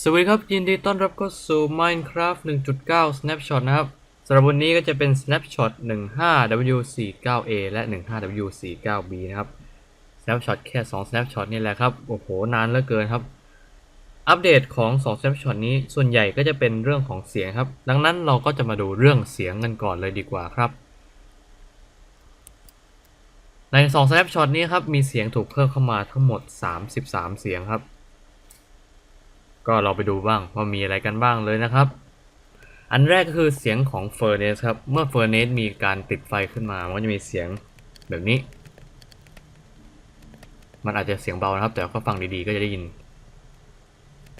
สวัสดีครับ ยินดีต้อนรับเข้าสู่ Minecraft 1.9 Snapshot นะครับสำหรับวันนี้ก็จะเป็น Snapshot 15W49A และ 15W49B นะครับ Snapshot แค่ 2 Snapshot นี่แหละครับ โอ้โห นานเหลือเกินครับ อัปเดตของ 2 Snapshot นี้ส่วนใหญ่ก็จะเป็นเรื่องของเสียงครับ ดังนั้นเราก็จะมาดูเรื่องเสียงกันก่อนเลยดีกว่าครับใน2 Snapshot นี้ครับมีเสียงถูกเพิ่มเข้ามาทั้งหมด 33 เสียงครับ ก็เราไปดูบ้างว่ามีอะไรกันบ้างเลยนะครับ อันแรกก็คือเสียงของเฟอร์เนสครับ เมื่อเฟอร์เนสมีการติดไฟขึ้นมา มันก็จะมีเสียงแบบนี้ มันอาจจะเสียงเบานะครับ แต่ก็ฟังดีๆก็จะได้ยิน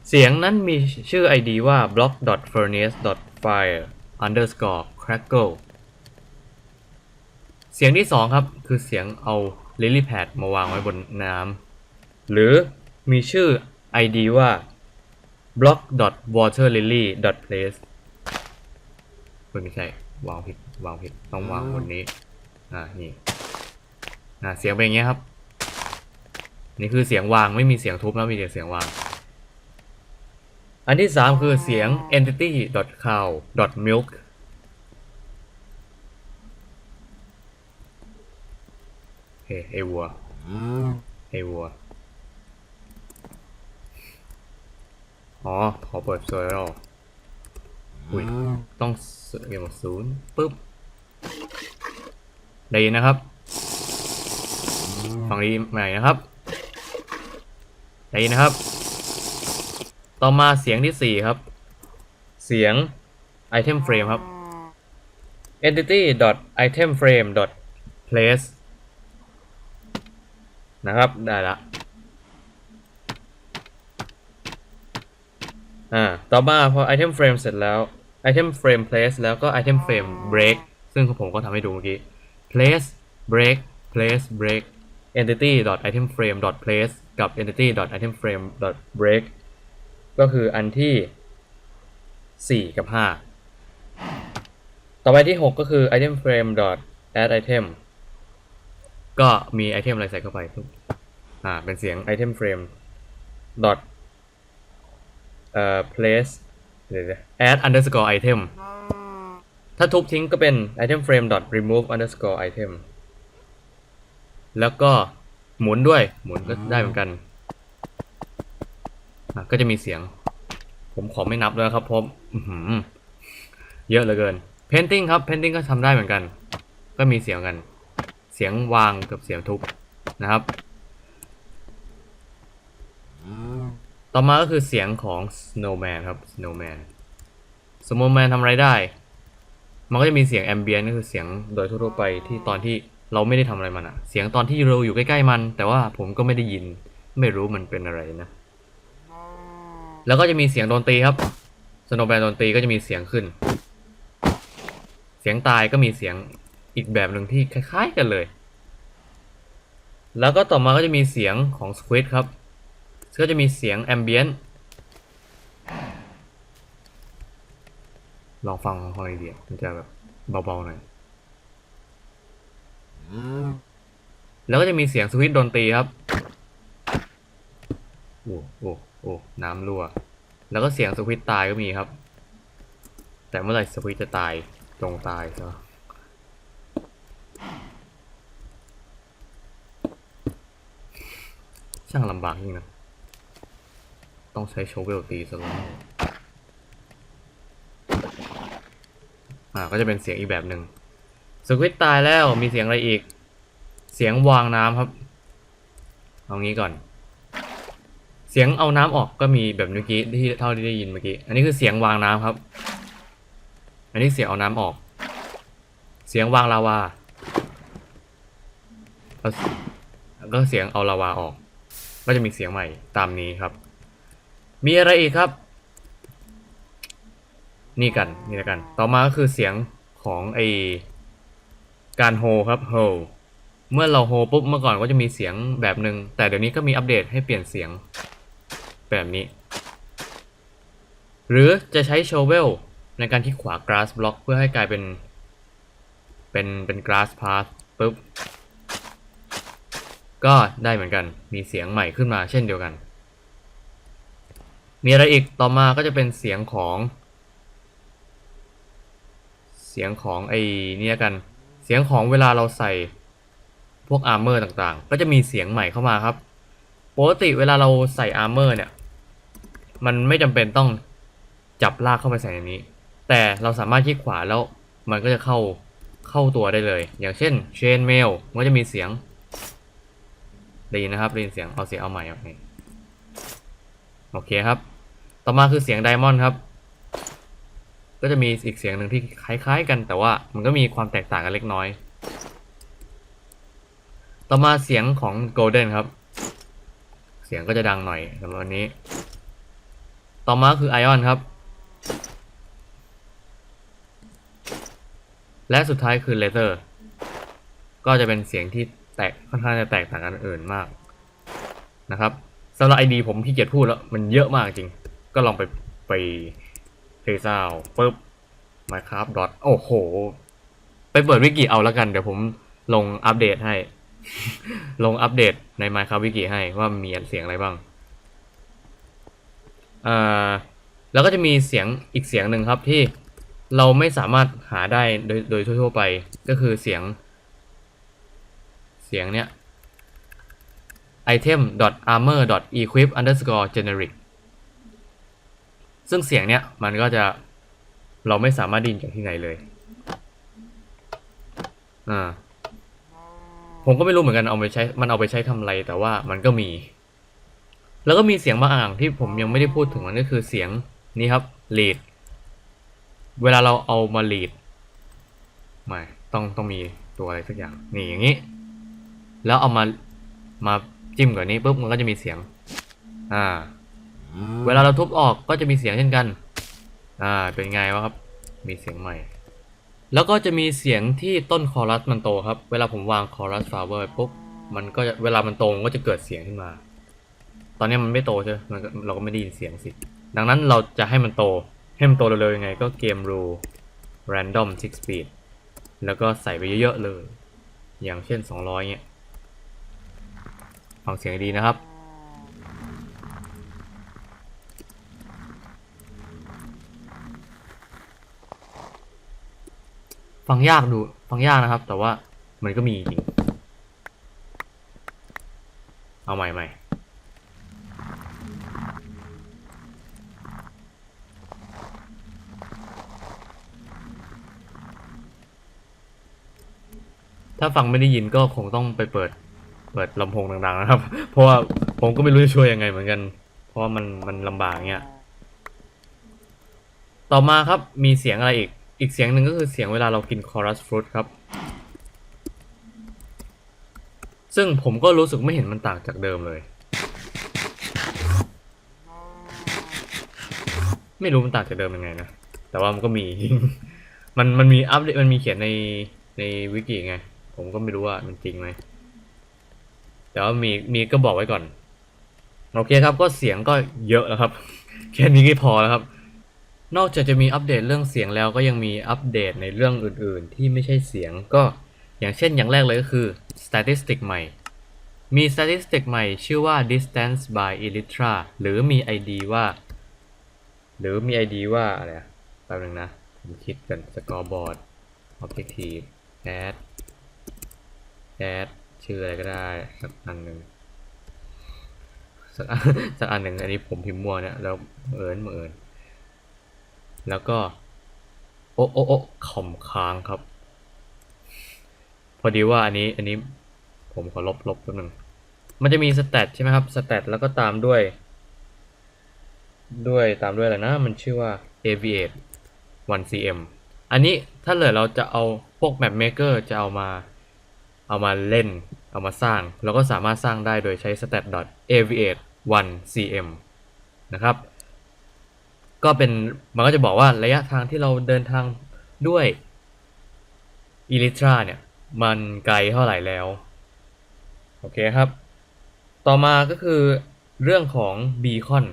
เสียงนั้นมีชื่อ ID ว่า block.furnace.fire underscore crackle เสียงที่สองครับ คือเสียงเอา lily pad มาวางไว้บนน้ำหรือมีชื่อ ID ว่า block.waterlily.place ไม่ใช่วางผิดวางผิดต้องวางบนนี้ อ่านี่อ่าเสียงเป็นอย่างเงี้ยครับ นี่คือเสียงวางไม่มีเสียงทุบนะมีแต่เสียงวาง อันที่สามคือเสียง entity.cow.milk เฮ้ไอวัวไอวัว อ๋อขอเปิดโซลล์อุ้ยต้องเกี่ยวกับศูนย์ปุ๊บได้ยินนะครับฟังดีใหม่นะครับได้ยินนะครับ ต่อมาเสียงที่สี่ครับ เสียง item frame ครับ entity item frame place นะครับ ได้ละ อ่าต่อมาพอ item frame เสร็จแล้ว item frame place แล้วก็ item frame break ซึ่งผมก็ทำให้ดูเมื่อกี้ place break place break entity item frame place กับ entity item frame break ก็คืออันที่ 4 กับ 5 ต่อไปที่ 6 ก็คือ item frame add item ก็มีไอเทมอะไรใส่เข้าไปปุ๊บอ่าเป็นเสียง item frame dot เอ่อ place เดี๋ยวๆ add underscore item ถ้าทุบทิ้งก็เป็น item frame dot remove underscore item แล้วก็หมุนด้วยหมุนก็ได้เหมือนกัน ก็จะมีเสียง ผมขอไม่นับแล้วครับเพราะเยอะเหลือเกิน painting ครับ painting ก็ทำได้เหมือนกัน ก็มีเสียงกัน เสียงวางกับเสียงทุบนะครับ ต่อมาก็คือเสียงของ snowman ครับ snowman snowman ทำอะไรได้ มันก็จะมีเสียง ambient ก็คือเสียงโดยทั่วไปที่ตอนที่เราไม่ได้ทำอะไรมันอะเสียงตอนที่เราอยู่ใกล้ๆมัน แต่ว่าผมก็ไม่ได้ยินไม่รู้มันเป็นอะไรนะ แล้วก็จะมีเสียงดนตรีครับ snowman ดนตรีก็จะมีเสียงขึ้น เสียงตายก็มีเสียงอีกแบบหนึ่งที่คล้าย ๆ กันเลย แล้วก็ต่อมาก็จะมีเสียงของ squid ครับ ก็จะมีเสียง ambient ลองฟังฟังดีๆมันจะแบบเบาๆหน่อย แล้วก็จะมีเสียงสวิตช์ดนตรีครับ โอ้โอ้โอ้น้ำรั่ว แล้วก็เสียงสวิตช์ตายก็มีครับ แต่เมื่อไหร่สวิตช์จะตายตรงตายใช่ช่างลำบากจริงนะ ต้องใช้โชเวลตีซะแล้วอ่าก็จะเป็นเสียงอีกแบบหนึ่งสควิตตายแล้วมีเสียงอะไรอีก เสียงวางน้ำครับ เอางี้ก่อน เสียงเอาน้ำออกก็มีแบบเมื่อกี้ที่เท่าที่ได้ยินเมื่อกี้ อันนี้คือเสียงวางน้ำครับ อันนี้เสียงเอาน้ำออก เสียงวางลาวาแล้วก็เสียงเอาลาวาออก ก็จะมีเสียงใหม่ตามนี้ครับ มีอะไรอีกครับ นี่กันนี่ล้วกัน ต่อมาก็คือเสียงของไอการโฮครับโฮเมื่อเราโฮปุ๊บเมื่อก่อนก็จะมีเสียงแบบหนึ่งแต่เดี๋ยวนี้ก็มีอัปเดตให้เปลี่ยนเสียงแบบนี้ หรือจะใช้โชเวลในการที่ขวา grass block เพื่อให้กลายเป็น เป็นเป็น grass path ปุ๊บ ก็ได้เหมือนกันมีเสียงใหม่ขึ้นมาเช่นเดียวกัน มีอะไรอีกต่อมาก็จะเป็นเสียงของ เสียงของไอ้เนี่ยกัน เสียงของเวลาเราใส่พวกอาร์เมอร์ต่างๆ ก็จะมีเสียงใหม่เข้ามาครับปกติเวลาเราใส่อาร์เมอร์เนี่ย มันไม่จำเป็นต้องจับลากเข้าไปใส่ในนี้ แต่เราสามารถคลิกขวาแล้วมันก็จะเข้าเข้าตัวได้เลย อย่างเช่น chain mail มันก็จะมีเสียงได้ยินนะครับได้ยินเสียงเอาเสียงเอาใหม่เอาใหม่โอเคครับ ต่อมาคือเสียงไดมอนด์ครับ ก็จะมีอีกเสียงหนึ่งที่คล้าย ๆ กันแต่ว่ามันก็มีความแตกต่างกันเล็กน้อย ต่อมาเสียงของ Golden ครับ เสียงก็จะดังหน่อยสำหรับวันนี้ ต่อมาคือ Ion ครับ และสุดท้ายคือ Leather ก็จะเป็นเสียงที่แตกค่อนข้างจะแตกต่างกันอื่นมากนะครับสำหรับ ID ผมขี้เกียจพูดแล้ว มันเยอะมากจริง ก็ลองไปไปเพย์ซาวปุ๊บ Minecraft dot โอ้โห ไปเปิดวิกิเอาแล้วกัน เดี๋ยวผมลงอัปเดตให้ ลงอัปเดตใน Minecraft วิกิให้ว่ามีเสียงอะไรบ้างอ่าแล้วก็จะมีเสียงอีกเสียงหนึ่งครับที่เราไม่สามารถหาได้โดยโดยทั่วๆไปก็คือเสียง เสียงเนี้ย item armor equip underscore generic ซึ่งเสียงเนี้ยมันก็จะเราไม่สามารถดินจากที่ไหนเลย อ่า ผมก็ไม่รู้เหมือนกันเอาไปใช้ มันเอาไปใช้ทำอะไรแต่ว่ามันก็มี แล้วก็มีเสียงบางอย่างที่ผมยังไม่ได้พูดถึงมันก็คือเสียงนี้ครับ lead เวลาเราเอามา lead ไม่ต้องต้องมีตัวอะไรสักอย่าง นี่อย่างนี้ แล้วเอามามาจิ้มกับนี้ปุ๊บมันก็จะมีเสียง อ่า เวลาเราทุบออกก็จะมีเสียงเช่นกัน อ่า เป็นไงวะครับ มีเสียงใหม่ แล้วก็จะมีเสียงที่ต้นคอรัสมันโตครับ เวลาผมวางคอรัสฟาเวอร์ปุ๊บ มันก็จะเวลามันโตมันก็จะเกิดเสียงขึ้นมา ตอนนี้มันไม่โตใช่ไหมเราก็ไม่ได้ยินเสียงสิ ดังนั้นเราจะให้มันโต ให้มันโตเร็วๆยังไง ก็เกมรู random six speed แล้วก็ใส่ไปเยอะๆเลย อย่างเช่น 200เงี้ยฟังเสียงดีนะครับ ฟังยากดู ฟังยากนะครับ แต่ว่ามันก็มีจริง เอาใหม่ใหม่ถ้าฟังไม่ได้ยินก็คงต้องไปเปิด เปิดลำโพงดังๆนะครับ เพราะว่าผมก็ไม่รู้จะช่วยยังไงเหมือนกัน เพราะว่ามันมันลำบากเงี้ย ต่อมาครับมีเสียงอะไรอีก อีกเสียงหนึ่งก็คือเสียงเวลาเรากินคอรัสฟรุตครับ ซึ่งผมก็รู้สึกไม่เห็นมันต่างจากเดิมเลย ไม่รู้มันต่างจากเดิมยังไงนะ แต่ว่ามันก็มี มันมันมีอัปเดตมันมีเขียนในในวิกิไง ผมก็ไม่รู้ว่ามันจริงไหมแต่ว่ามีมีก็บอกไว้ก่อน โอเคครับก็เสียงก็เยอะแล้วครับ แค่นี้ก็พอแล้วครับ นอกจากจะมีอัปเดตเรื่องเสียงแล้วก็ยังมีอัปเดตในเรื่องอื่นๆ ที่ไม่ใช่เสียงก็อย่างเช่นอย่างแรกเลยก็คือ statistic ใหม่ มี statistic ใหม่ชื่อว่า distance by elytra หรือมี ID ว่า หรือมี ID ว่าอะไรอะแป๊บนึงนะ ผมคิดกัน scoreboard objective add add ชื่ออะไรก็ได้สักอันหนึ่งสักอันสักอันหนึ่งอันนี้ผมพิมพ์มั่วเนี่ยแล้วเอิญเอิญ แล้วก็ โอ้โอ้โอ้คอมค้างครับ พอดีว่าอันนี้อันนี้ผมขอลบลบแป๊บนึงมันจะมีสแตทใช่ไหมครับสแตทแล้วก็ตามด้วย ด้วยตามด้วยอะไรนะ มันชื่อว่า aviate 1cm อันนี้ถ้าเหลือเราจะเอาพวก map maker จะเอามาเอามาเล่น เอามาสร้าง เราก็สามารถสร้างได้โดยใช้ stat aviate 1cm นะครับ ก็เป็นมันก็จะบอกว่าระยะทางที่เราเดินทางด้วย e l y t r a เนี่ย มันไกลเท่าไหร่แล้ว โอเคครับ ต่อมาก็คือเรื่องของ beacon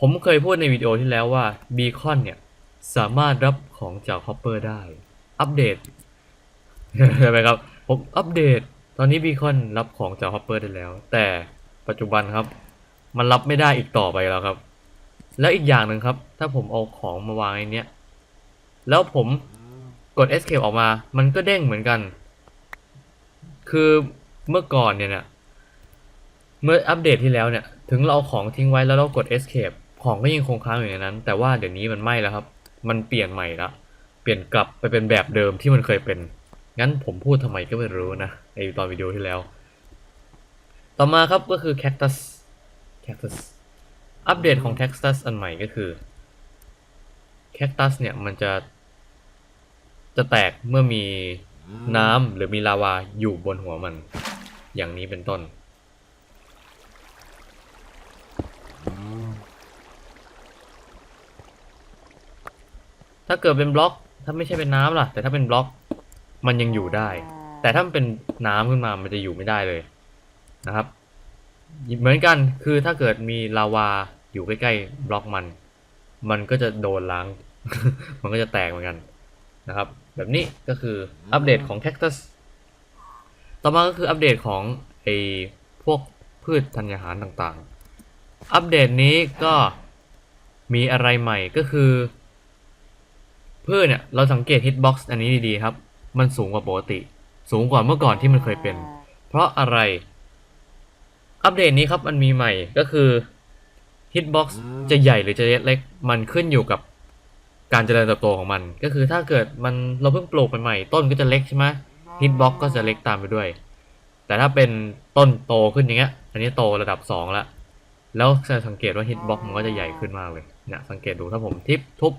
ผมเคยพูดในวิดีโอที่แล้วว่า beacon เนี่ย สามารถรับของจาก hopper ได้ อัปเดตใช่ไหมครับ ผมอัปเดต ตอนนี้ beacon รับของจาก hopper ได้แล้ว แต่ปัจจุบันครับ มันรับไม่ได้อีกต่อไปแล้วครับ แล้วอีกอย่างหนึ่งครับ ถ้าผมเอาของมาวางในเนี้ย แล้วผมกด escape ออกมา มันก็เด้งเหมือนกัน คือเมื่อก่อนเนี่ยนะเมื่ออัปเดตที่แล้วเนี่ย ถึงเราเอาของทิ้งไว้แล้วเรากด escape ของก็ยังคงค้างอยู่ในนั้น แต่ว่าเดี๋ยวนี้มันไม่แล้วครับ มันเปลี่ยนใหม่ละ เปลี่ยนกลับไปเป็นแบบเดิมที่มันเคยเป็น งั้นผมพูดทำไมก็ไม่รู้นะในตอนวิดีโอที่แล้ว ต่อมาครับก็คือ Cactus Cactus อัปเดตของ Cactus อันใหม่ก็คือ Cactus เนี่ยมันจะจะแตกเมื่อมีน้ำหรือมีลาวาอยู่บนหัวมัน อย่างนี้เป็นต้น ถ้าเกิดเป็นบล็อก ถ้าไม่ใช่เป็นน้ำล่ะ แต่ถ้าเป็นบล็อกมันยังอยู่ได้ แต่ถ้ามันเป็นน้ำขึ้นมามันจะอยู่ไม่ได้เลยนะครับ เหมือนกันคือถ้าเกิดมีลาวาอยู่ใกล้ๆบล็อกมัน มันก็จะโดนล้าง มันก็จะแตกเหมือนกันนะครับ แบบนี้ก็คืออัปเดตของ Cactus ต่อมาก็คืออัปเดตของไอพวกพืชธัญญาหารต่างๆ อัปเดตนี้ก็มีอะไรใหม่ก็คือพืชเนี่ยเราสังเกต hitbox อันนี้ดีๆครับ มันสูงกว่าปกติ สูงกว่าเมื่อก่อนที่มันเคยเป็น เพราะอะไร อัปเดตนี้ครับมันมีใหม่ก็คือ hitbox จะใหญ่หรือจะเล็ก มันขึ้นอยู่กับการเจริญเติบโตของมัน ก็คือถ้าเกิดมันเราเพิ่งปลูกใหม่ๆต้นก็จะเล็กใช่ไหม hitbox ก็จะเล็กตามไปด้วย แต่ถ้าเป็นต้นโตขึ้นอย่างเงี้ย อันนี้โตระดับ2แล้ว แล้วจะสังเกตว่า hitbox มันก็จะใหญ่ขึ้นมากเลยเนี่ยสังเกตดูถ้าผมทิปทุบ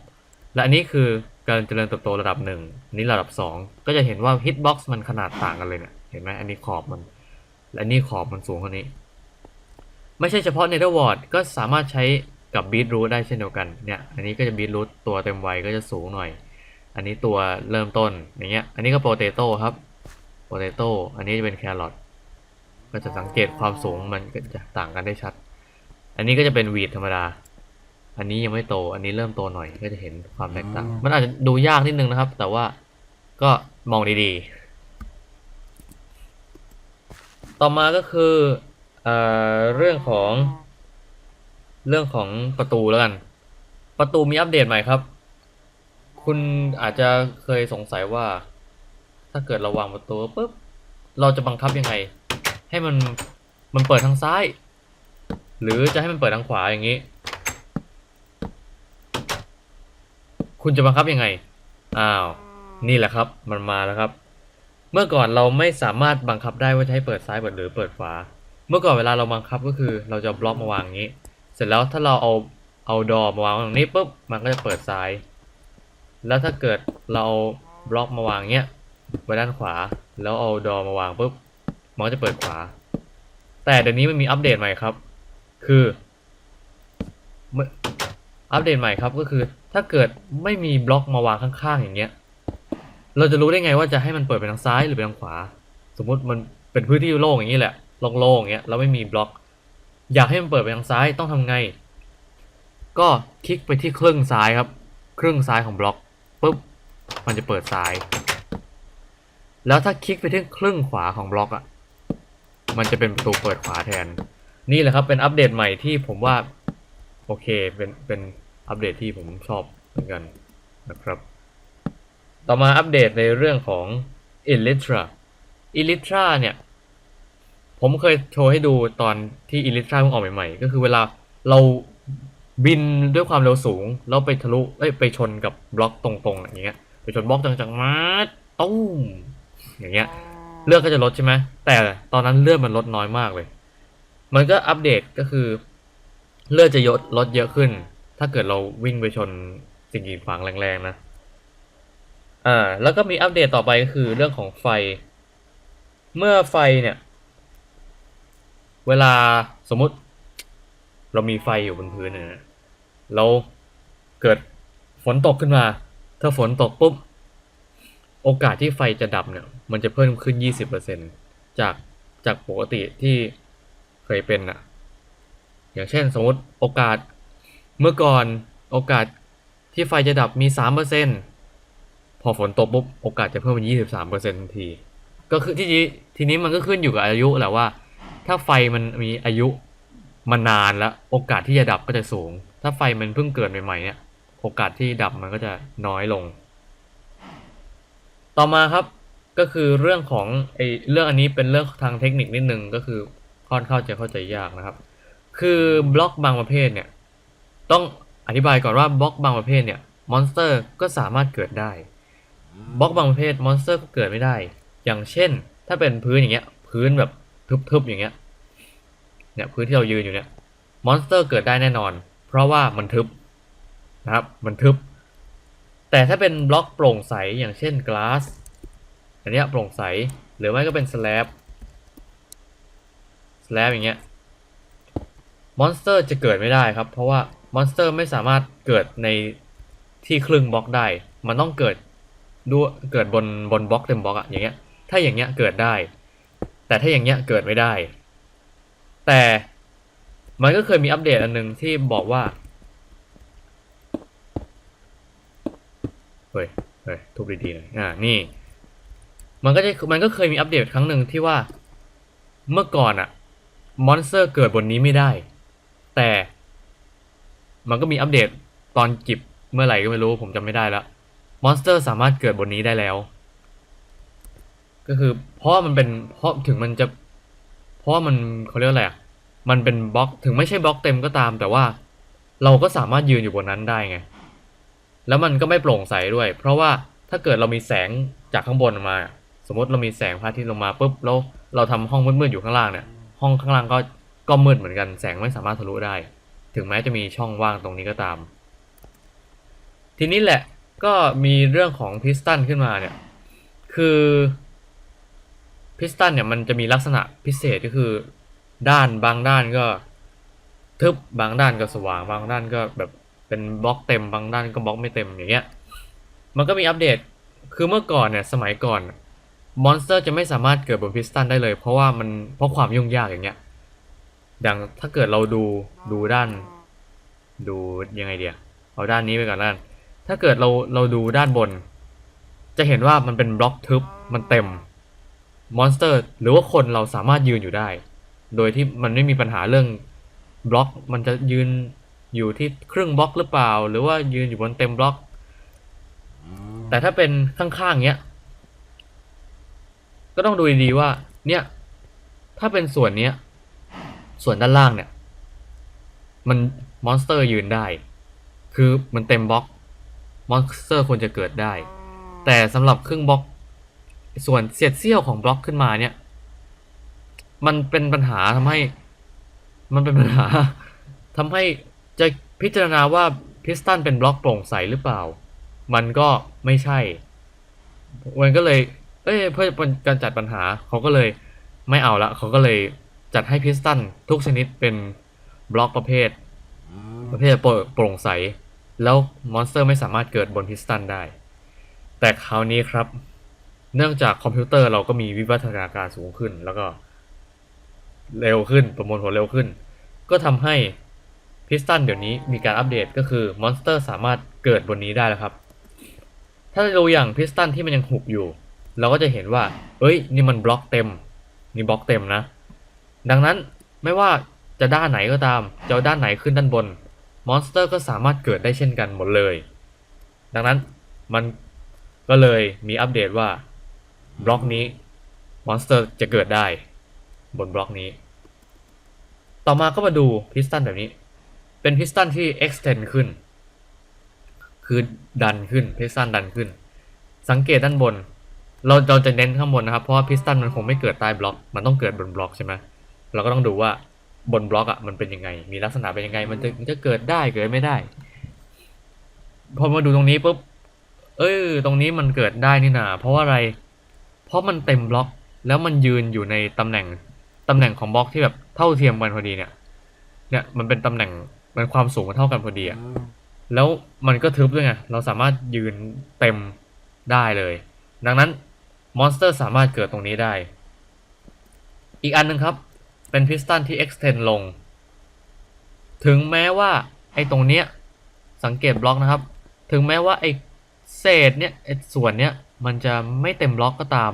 และอันนี้คือการเจริญเติบโตระดับหนึ่งอันนี้ระดับสองก็จะเห็นว่า hitbox มันขนาดต่างกันเลยเนี่ย เห็นไหมอันนี้ขอบมัน และอันนี้ขอบมันสูงกว่านี้ ไม่ใช่เฉพาะ Netherward ก็สามารถใช้กับ Beetroot ได้เช่นเดียวกันเนี่ยอันนี้ก็จะ Beetroot ตัวเต็มวัยก็จะสูงหน่อย อันนี้ตัวเริ่มต้นอย่างเงี้ยอันนี้ก็ Potato ครับ Potato อันนี้จะเป็น Carrot ก็จะสังเกตความสูงมันก็จะต่างกันได้ชัด อันนี้ก็จะเป็นวีดธรรมดา อันนี้ยังไม่โต อันนี้เริ่มโตหน่อยก็จะเห็นความแตกต่าง มันอาจจะดูยากนิดนึงนะครับ แต่ว่าก็มองดีๆ ต่อมาก็คือ เอ่อเรื่องของ เรื่องของประตูแล้วกัน ประตูมีอัปเดตใหม่ครับ คุณอาจจะเคยสงสัยว่า ถ้าเกิดเราวางประตูปุ๊บเราจะบังคับยังไง ให้มันมันเปิดทางซ้าย หรือจะให้มันเปิดทางขวาอย่างนี้ คุณจะบังคับยังไงอ้าวนี่แหละครับ มันมาแล้วครับ เมื่อก่อนเราไม่สามารถบังคับได้ว่าจะให้เปิดซ้ายเปิดหรือเปิดขวา เมื่อก่อนเวลาเราบังคับก็คือเราจะบล็อกมาวางอย่างนี้ เสร็จแล้วถ้าเราเอาเอาดอมาวางตรงนี้ปุ๊บมันก็จะเปิดซ้าย แล้วถ้าเกิดเราบล็อกมาวางเงี้ยไว้ด้านขวา แล้วเอาดอมาวางปุ๊บมันก็จะเปิดขวา แต่เดี๋ยวนี้มันมีอัปเดตใหม่ครับ คือเมื่ออัปเดตใหม่ครับก็คือถ้าเกิดไม่มีบล็อกมาวางข้างๆอย่างเงี้ย เราจะรู้ได้ไงว่าจะให้มันเปิดไปทางซ้ายหรือไปทางขวา สมมุติมันเป็นพื้นที่โล่งอย่างนี้แหละ โล่งๆเงี้ยแล้วไม่มีบล็อก อยากให้มันเปิดไปทางซ้ายต้องทำไง ก็คลิกไปที่ครึ่งซ้ายครับ ครึ่งซ้ายของบล็อกปุ๊บมันจะเปิดซ้าย แล้วถ้าคลิกไปที่ครึ่งขวาของบล็อกอะมันจะเป็นประตูเปิดขวาแทน นี่แหละครับเป็นอัปเดตใหม่ที่ผมว่า โอเคเป็นเป็นอัปเดตที่ผมชอบเหมือนกันนะครับ ต่อมาอัปเดตในเรื่องของ Elytra Elytra เนี่ย ผมเคยโชว์ให้ดูตอนที่ Elytra เพิ่งออกใหม่ๆ ก็คือเวลาเราบินด้วยความเร็วสูง แล้วไปทะลุเอ้ยไปชนกับบล็อกตรงๆอย่างเงี้ยไปชนบล็อกจังๆมาตุ้มอย่างเงี้ยเลือดก็จะลดใช่ไหมแต่ตอนนั้นเลือดมันลดน้อยมากเลย มันก็อัปเดตก็คือ เลือดจะยดลดเยอะขึ้น ถ้าเกิดเราวิ่งไปชนสิ่งกีดขวางแรงๆนะอ่าแล้วก็มีอัปเดตต่อไปก็คือเรื่องของไฟ เมื่อไฟเนี่ย เวลาสมมุติ เรามีไฟอยู่บนพื้นเนี่ยนะเราเกิดฝนตกขึ้นมา ถ้าฝนตกปุ๊บ โอกาสที่ไฟจะดับเนี่ย มันจะเพิ่มขึ้น 20%จากจากปกติที่เคยเป็นอะอย่างเช่นสมมติโอกาสเมื่อก่อนโอกาสที่ไฟจะดับมี 3%พอฝนตกปุ๊บ โอกาสจะเพิ่มเป็น 23%ทันที ก็คือที่นี้ทีนี้มันก็ขึ้นอยู่กับอายุแหละว่า ถ้าไฟมันมีอายุมานานแล้ว โอกาสที่จะดับก็จะสูง ถ้าไฟมันเพิ่งเกิดใหม่ๆเนี่ย โอกาสที่ดับมันก็จะน้อยลง ต่อมาครับก็คือเรื่องของไอ้เรื่องอันนี้เป็นเรื่องทางเทคนิคนิดนึงก็คือค่อนข้างจะเข้าใจยากนะครับ คือบล็อกบางประเภทเนี่ยต้องอธิบายก่อนว่าบล็อกบางประเภทเนี่ยมอนสเตอร์ก็สามารถเกิดได้บล็อกบางประเภทมอนสเตอร์ก็เกิดไม่ได้ อย่างเช่น ถ้าเป็นพื้นอย่างเงี้ยพื้นแบบทึบๆอย่างเงี้ย เนี่ยพื้นที่เรายืนอยู่เนี่ยมอนสเตอร์เกิดได้แน่นอน เพราะว่ามันทึบนะครับมันทึบ แต่ถ้าเป็นบล็อกโปร่งใสอย่างเช่น glass อันนี้โปร่งใสหรือไม่ก็เป็น slab slab อย่างเงี้ยมอนสเตอร์จะเกิดไม่ได้ครับ เพราะว่ามอนสเตอร์ไม่สามารถเกิดในที่ครึ่งบล็อกได้ มันต้องเกิดด้วยเกิดบนบนบล็อกเต็มบล็อกอะอย่างเงี้ยถ้าอย่างเงี้ยเกิดได้ แต่ถ้าอย่างเงี้ยเกิดไม่ได้ แต่มันก็เคยมีอัปเดตอันหนึ่งที่บอกว่า เฮ้ย เฮ้ย ทุบดีๆหน่อยอ่า นี่ มันก็จะ มันก็เคยมีอัปเดตครั้งหนึ่งที่ว่า เมื่อก่อนอะมอนสเตอร์เกิดบนนี้ไม่ได้ แต่ มันก็มีอัปเดตตอนจิบเมื่อไหร่ก็ไม่รู้ ผมจำไม่ได้แล้วมอนสเตอร์สามารถเกิดบนนี้ได้แล้ว ก็คือ เพราะมันเป็น เพราะถึงมันจะ เพราะมันเขาเรียกอะไรอะ มันเป็นบล็อกถึงไม่ใช่บล็อกเต็มก็ตาม แต่ว่าเราก็สามารถยืนอยู่บนนั้นได้ไง แล้วมันก็ไม่โปร่งใสด้วย เพราะว่าถ้าเกิดเรามีแสงจากข้างบนมา สมมติเรามีแสงพระอาทิตย์ลงมาปุ๊บแล้วเราทำห้องมืดๆอยู่ข้างล่างเนี่ย ห้องข้างล่างก็ก็มืดเหมือนกัน แสงไม่สามารถทะลุได้ ถึงแม้จะมีช่องว่างตรงนี้ก็ตาม ทีนี้แหละก็มีเรื่องของพิสตันขึ้นมาเนี่ย คือพิสตันเนี่ยมันจะมีลักษณะพิเศษก็คือ ด้านบางด้านก็ทึบบางด้านก็สว่างบางด้านก็แบบเป็นบล็อกเต็มบางด้านก็บล็อกไม่เต็มอย่างเงี้ย มันก็มีอัปเดต คือเมื่อก่อนเนี่ยสมัยก่อนมอนสเตอร์จะไม่สามารถเกิดบนพิสตันได้เลย เพราะว่ามันเพราะความยุ่งยากอย่างเงี้ยดังถ้าเกิดเราดูดูด้าน ดูยังไงเดียเอาด้านนี้ไปก่อนด้าน ถ้าเกิดเราเราดูด้านบน จะเห็นว่ามันเป็นบล็อกทึบมันเต็มมอนสเตอร์ หรือว่าคนเราสามารถยืนอยู่ได้ โดยที่มันไม่มีปัญหาเรื่องบล็อก มันจะยืนอยู่ที่ครึ่งบล็อกหรือเปล่า หรือว่ายืนอยู่บนเต็มบล็อก แต่ถ้าเป็นข้างๆเนี้ย ก็ต้องดูดีๆว่า เนี่ย ถ้าเป็นส่วนเนี้ย ส่วนด้านล่างเนี่ย มันมอนสเตอร์ยืนได้ คือมันเต็มบล็อก มอนสเตอร์ควรจะเกิดได้ แต่สำหรับครึ่งบล็อก ส่วนเศษเสี้ยวของบล็อกขึ้นมาเนี่ย มันเป็นปัญหาทำให้ มันเป็นปัญหาทำให้จะพิจารณาว่าพิสตันเป็นบล็อกโปร่งใสหรือเปล่า มันก็ไม่ใช่มันก็เลย เอ้ยเพื่อเป็นการจัดปัญหาเขาก็เลยไม่เอาละเขาก็เลยจัดให้พิสตันทุกชนิดเป็นบล็อกประเภท ประเภทโปร่งใส แล้วมอนสเตอร์ไม่สามารถเกิดบนพิสตันได้ แต่คราวนี้ครับ เนื่องจากคอมพิวเตอร์เราก็มีวิวัฒนาการสูงขึ้นแล้วก็ เร็วขึ้น ประมวลผลเร็วขึ้น ก็ทำให้พิสตันเดี๋ยวนี้มีการอัปเดตก็คือมอนสเตอร์สามารถเกิดบนนี้ได้แล้วครับ ถ้าดูอย่างพิสตันที่มันยังหุบอยู่ เราก็จะเห็นว่า เอ้ย นี่มันบล็อกเต็ม นี่บล็อกเต็มนะ ดังนั้นไม่ว่าจะด้านไหนก็ตาม จะด้านไหนขึ้นด้านบน มอนสเตอร์ก็สามารถเกิดได้เช่นกันหมดเลย ดังนั้นมันก็เลยมีอัปเดตว่าบล็อกนี้มอนสเตอร์จะเกิดได้ บนบล็อกนี้ ต่อมาก็มาดูพิสตันแบบนี้ เป็นพิสตันที่ extend ขึ้น คือดันขึ้นพิสตันดันขึ้น สังเกตด้านบน เราเราจะเน้นข้างบนนะครับ เพราะว่าพิสตันมันคงไม่เกิดใต้บล็อก มันต้องเกิดบนบล็อกใช่ไหมเราก็ต้องดูว่าบนบล็อกอะมันเป็นยังไง มีลักษณะเป็นยังไง มันจะมันจะเกิดได้เกิดไม่ได้ พอมาดูตรงนี้ปุ๊บ เอ้ยตรงนี้มันเกิดได้นี่นา เพราะว่าอะไร เพราะมันเต็มบล็อก แล้วมันยืนอยู่ในตำแหน่ง ตำแหน่งของบล็อกที่แบบเท่าเทียมกันพอดีเนี่ย เนี่ยมันเป็นตำแหน่งมันความสูงมันเท่ากันพอดีอะแล้วมันก็ทึบด้วยไงเราสามารถยืนเต็มได้เลย ดังนั้นมอนสเตอร์สามารถเกิดตรงนี้ได้ อีกอันหนึ่งครับ เป็นพิสตันที่ extend ลง ถึงแม้ว่าไอ้ตรงเนี้ยสังเกตบล็อกนะครับ ถึงแม้ว่าไอ้เศษเนี่ยไอ้ส่วนเนี้ยมันจะไม่เต็มบล็อกก็ตาม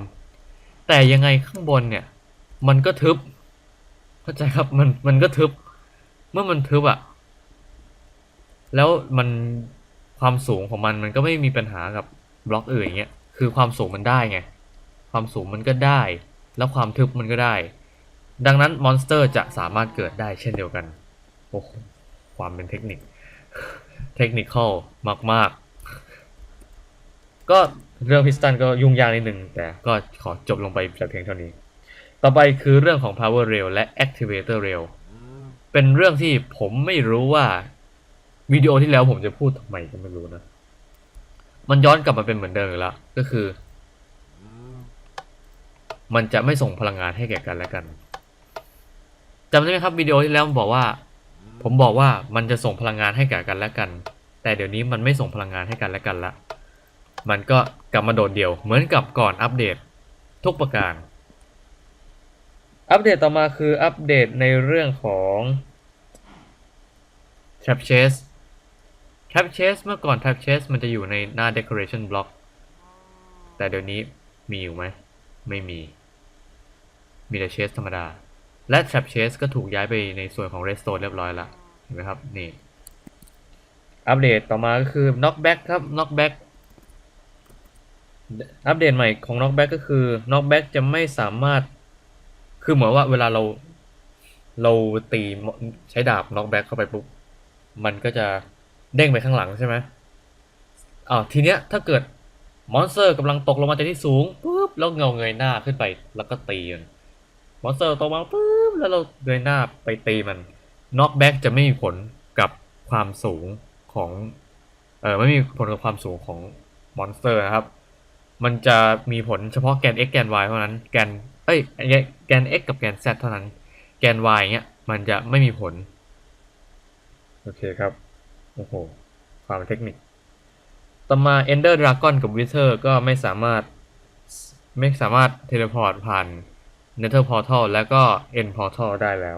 แต่ยังไงข้างบนเนี่ย มันก็ทึบ เข้าใจครับ มันมันก็ทึบ เมื่อมันทึบอะแล้วมันความสูงของมันมันก็ไม่มีปัญหากับบล็อกอื่นอย่างเงี้ย คือความสูงมันได้ไง ความสูงมันก็ได้ แล้วความทึบมันก็ได้ ดังนั้นมอนสเตอร์จะสามารถเกิดได้เช่นเดียวกัน โอ้โห ความเป็นเทคนิค เทคนิคอลมากๆก็เรื่องพิสตันก็ยุ่งยากนิดนึงแต่ก็ขอจบลงไปแต่เพียงเท่านี้ ต่อไปคือเรื่องของ power rail และ activator rail เป็นเรื่องที่ผมไม่รู้ว่าวิดีโอที่แล้วผมจะพูดทำไมก็ไม่รู้นะ มันย้อนกลับมาเป็นเหมือนเดิมอีกแล้ว ก็คือ มันจะไม่ส่งพลังงานให้แก่กันและกันจำได้ไหมครับวิดีโอที่แล้วผมบอกว่า ผมบอกว่ามันจะส่งพลังงานให้แก่กันและกัน แต่เดี๋ยวนี้มันไม่ส่งพลังงานให้กันและกันละ มันก็กลับมาโดดเดี่ยว เหมือนกับก่อนอัปเดต ทุกประการ อัปเดตต่อมาคืออัปเดตในเรื่องของ Trap Chase Trap Chase เมื่อก่อน Trap Chase มันจะอยู่ในหน้า Decoration Block แต่เดี๋ยวนี้มีอยู่ไหม ไม่มี มีแต่ Chase ธรรมดา และ Trap Chase ก็ถูกย้ายไปในส่วนของ Redstone เรียบร้อยแล้วเห็นไหมครับ นี่ อัปเดตต่อมาก็คือ Knockback ครับ Knockback อัปเดตใหม่ของ Knockback ก็คือ Knockback จะไม่สามารถ คือเหมือนว่าเวลาเรา เราตีใช้ดาบ Knockback เข้าไปปุ๊บ มันก็จะเด้งไปข้างหลังใช่ไหมอ้าวทีเนี้ยถ้าเกิดมอนสเตอร์กำลังตกลงมาจากที่สูงปุ๊บแล้วเงาเงยหน้าขึ้นไปแล้วก็ตีมันมอนสเตอร์ตกมาปุ๊บแล้วเราเงยหน้าไปตีมันน็อกแบ็กจะไม่มีผลกับความสูงของเออไม่มีผลกับความสูงของมอนสเตอร์นะครับ มันจะมีผลเฉพาะแกน x แกน y เท่านั้น แกน เอ้ยแกน x กับแกน z เท่านั้น แกน y เงี้ยมันจะไม่มีผล โอเคครับ โอ้โห ความเทคนิค ต่อมา Ender Dragon กับ Wither ก็ไม่สามารถ ไม่สามารถเทเลพอร์ตผ่าน Nether Portal แล้วก็ End Portal ได้แล้ว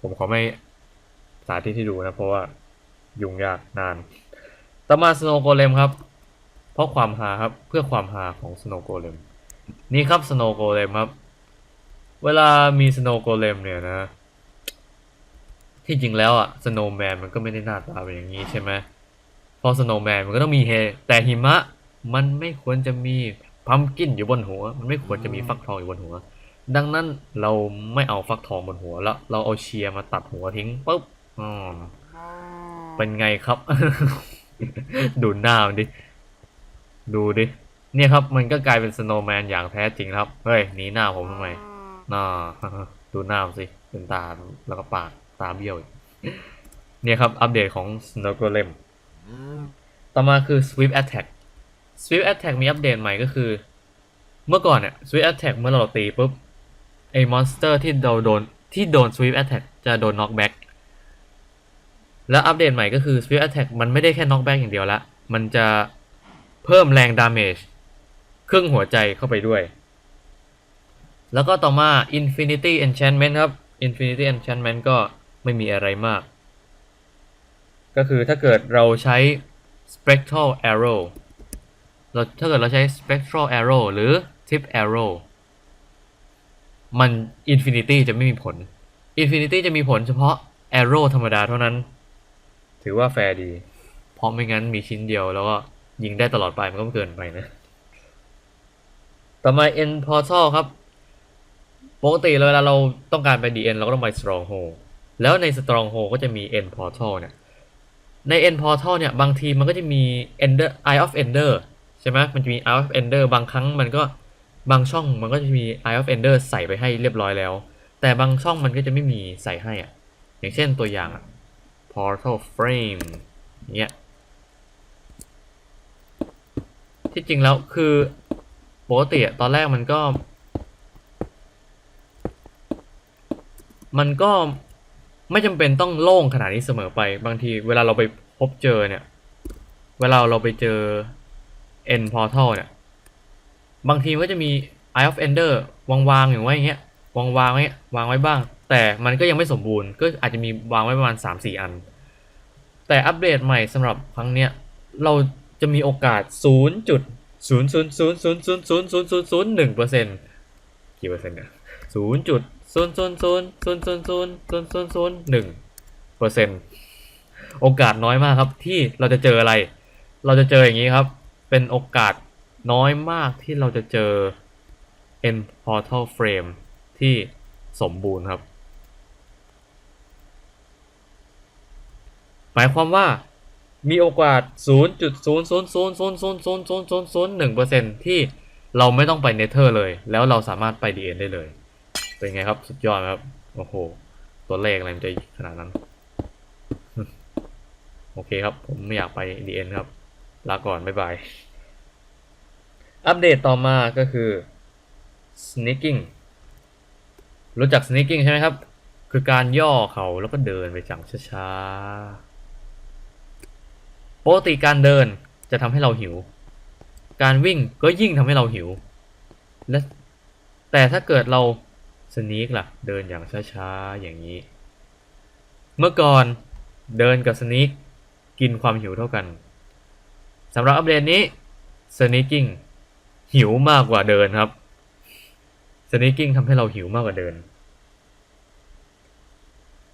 ผมขอไม่สาธิตให้ดูนะ เพราะว่ายุ่งยากนาน ต่อมา Snow Golem ครับ เพราะความหาครับ เพื่อความหาของ Snow Golem นี่ครับ Snow Golem ครับ เวลามี Snow Golem เนี่ยนะ ที่จริงแล้วอะสโนว์แมนมันก็ไม่ได้หน้าตาเป็นอย่างนี้ใช่ไหมเพราะสโนว์แมนมันก็ต้องมีเฮแต่หิมะมันไม่ควรจะมีพัมกินอยู่บนหัว มันไม่ควรจะมีฟักทองอยู่บนหัว ดังนั้นเราไม่เอาฟักทองบนหัวแล้ว เราเอาเชียร์มาตัดหัวทิ้งปุ๊บอ๋อเป็นไงครับ ดูหน้ามันดิ ดูดิ เนี่ยครับมันก็กลายเป็นสโนว์แมนอย่างแท้จริงครับ เฮ้ยหนีหน้าผมทำไมน่าดูหน้ามันสิเป็นตาแล้วก็ปากตาเบี้ยวอีกเนี่ยครับ อัปเดตของ Snow Golem ต่อมาคือ Swift Attack Swift Attack มีอัปเดตใหม่ก็คือ เมื่อก่อนเนี่ย Swift Attack เมื่อเราตีปุ๊บไอ้มอนสเตอร์ที่เราโดนที่โดน Swift Attack จะโดน Knockback แล้วอัปเดตใหม่ก็คือ Swift Attack มันไม่ได้แค่ Knockback อย่างเดียวละ มันจะเพิ่มแรง ครึ่งหัวใจเข้าไปด้วย แล้วก็ต่อมา Infinity Enchantment ครับ Infinity Enchantment ก็ไม่มีอะไรมาก ก็คือถ้าเกิดเราใช้ Spectral Arrow เราถ้าเกิดเราใช้ Spectral Arrow หรือ Tip Arrow มัน Infinity จะไม่มีผล Infinity จะมีผลเฉพาะ Arrow ธรรมดาเท่านั้น ถือว่าแฟร์ดี เพราะไม่งั้นมีชิ้นเดียวแล้วก็ยิงได้ตลอดไปมันก็เกินไปนะ ต่อมา End Portal ครับ ปกติเวลาเราต้องการไป DN เราก็ต้องไป Stronghold แล้วใน Stronghold ก็จะมี End Portal เนี่ย ใน End Portal เนี่ย บางทีมันก็จะมี Ender Eye of Ender ใช่ไหมมันจะมี Eye of Ender บางครั้งมันก็บางช่องมันก็จะมี Eye of Ender ใส่ไปให้เรียบร้อยแล้ว แต่บางช่องมันก็จะไม่มีใส่ให้อะอย่างเช่นตัวอย่างอะ Portal Frame เนี้ยที่จริงแล้วคือ ปกติอะตอนแรกมันก็ มันก็ไม่จำเป็นต้องโล่งขนาดนี้เสมอไป บางทีเวลาเราไปพบเจอเนี่ย เวลาเราไปเจอ End Portal เนี่ย บางทีก็จะมี Eye of Ender วางๆอยู่ไว้อย่างเงี้ยวางๆไว้วางไว้บ้าง แต่มันก็ยังไม่สมบูรณ์ ก็อาจจะมีวางไว้ประมาณ 3-4 อัน แต่อัปเดตใหม่สำหรับครั้งเนี้ย เราจะมีโอกาส 0 ศูนย์ศูนย์ศูนย์ศูนย์ศูนย์ศูนย์ศูนย์ศูนย์ศูนย์หนึ่งเปอร์เซ็นต์กี่เปอร์เซ็นต์เนี่ยศูนย์จุดศูนย์ศูนย์ศูนย์ศูนย์ศูนย์ศูนย์ศูนย์ศูนย์ศูนย์หนึ่งเปอร์เซ็นต์โอกาสน้อยมากครับที่เราจะเจออะไร เราจะเจออย่างนี้ครับ เป็นโอกาสน้อยมากที่เราจะเจอ end portal frame ที่สมบูรณ์ครับ หมายความว่า มีโอกาส 0.00000000001%ที่เราไม่ต้องไปเนเธอร์เลย แล้วเราสามารถไป DN ได้เลย เป็นไงครับ สุดยอดไหมครับ โอ้โห ตัวเลขอะไรมันจะขนาดนั้น โอเคครับ ผมไม่อยากไป DN ครับ ลาก่อน บ๊ายบาย อัปเดตต่อมาก็คือ sneaking รู้จัก sneaking ใช่ไหมครับ คือการย่อเขาแล้วก็เดินไปจังช้าๆ ปกติการเดินจะทำให้เราหิว การวิ่งก็ยิ่งทำให้เราหิว และแต่ถ้าเกิดเราสนีกล่ะ เดินอย่างช้าๆอย่างนี้ เมื่อก่อนเดินกับสนีกกินความหิวเท่ากันสำหรับอัปเดตนี้ sneaking หิวมากกว่าเดินครับ sneaking ทำให้เราหิวมากกว่าเดิน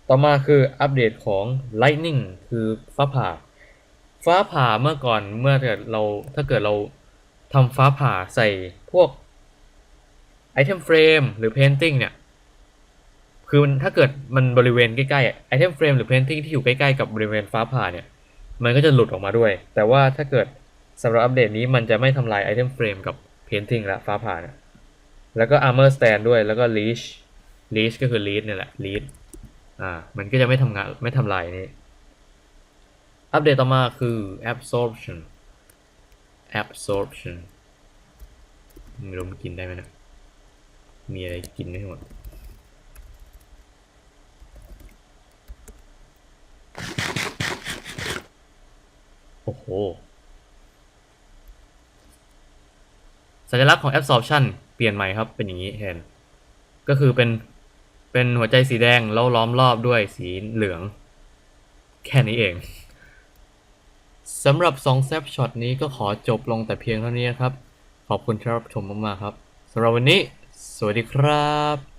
ต่อมาคืออัปเดตของ lightning คือฟ้าผ่า ฟ้าผ่าเมื่อก่อนเมื่อเกิดเราถ้าเกิดเราทำฟ้าผ่าใส่พวกไอเทมเฟรมหรือ painting เนี่ย คือมันถ้าเกิดมันบริเวณใกล้ๆไอเทมเฟรมหรือ painting ที่อยู่ใกล้ๆกับบริเวณฟ้าผ่าเนี่ย มันก็จะหลุดออกมาด้วย แต่ว่าถ้าเกิดสำหรับอัปเดตนี้มันจะไม่ทำลายไอเทมเฟรมกับ painting และฟ้าผ่าเนี่ยแล้วก็ armor stand ด้วยแล้วก็ leash leash ก็คือ lead เนี่ยแหละ lead อ่ามันก็จะไม่ทำงานไม่ทำลายนี่ อัปเดตต่อมาคือ absorption absorption ไม่รู้มันกินได้ไหมนะมีอะไรกินไม่หมดโอ้โห สัญลักษณ์ของ absorption เปลี่ยนใหม่ครับ เป็นอย่างนี้แทน ก็คือเป็น เป็นหัวใจสีแดงแล้วล้อมรอบด้วยสีเหลือง แค่นี้เอง สำหรับ2 s n a p s h o t นี้ก็ขอจบลงแต่เพียงเท่านี้ครับ ขอบคุณที่รับชมมากๆครับสำหรับวันนี้ สวัสดีครับ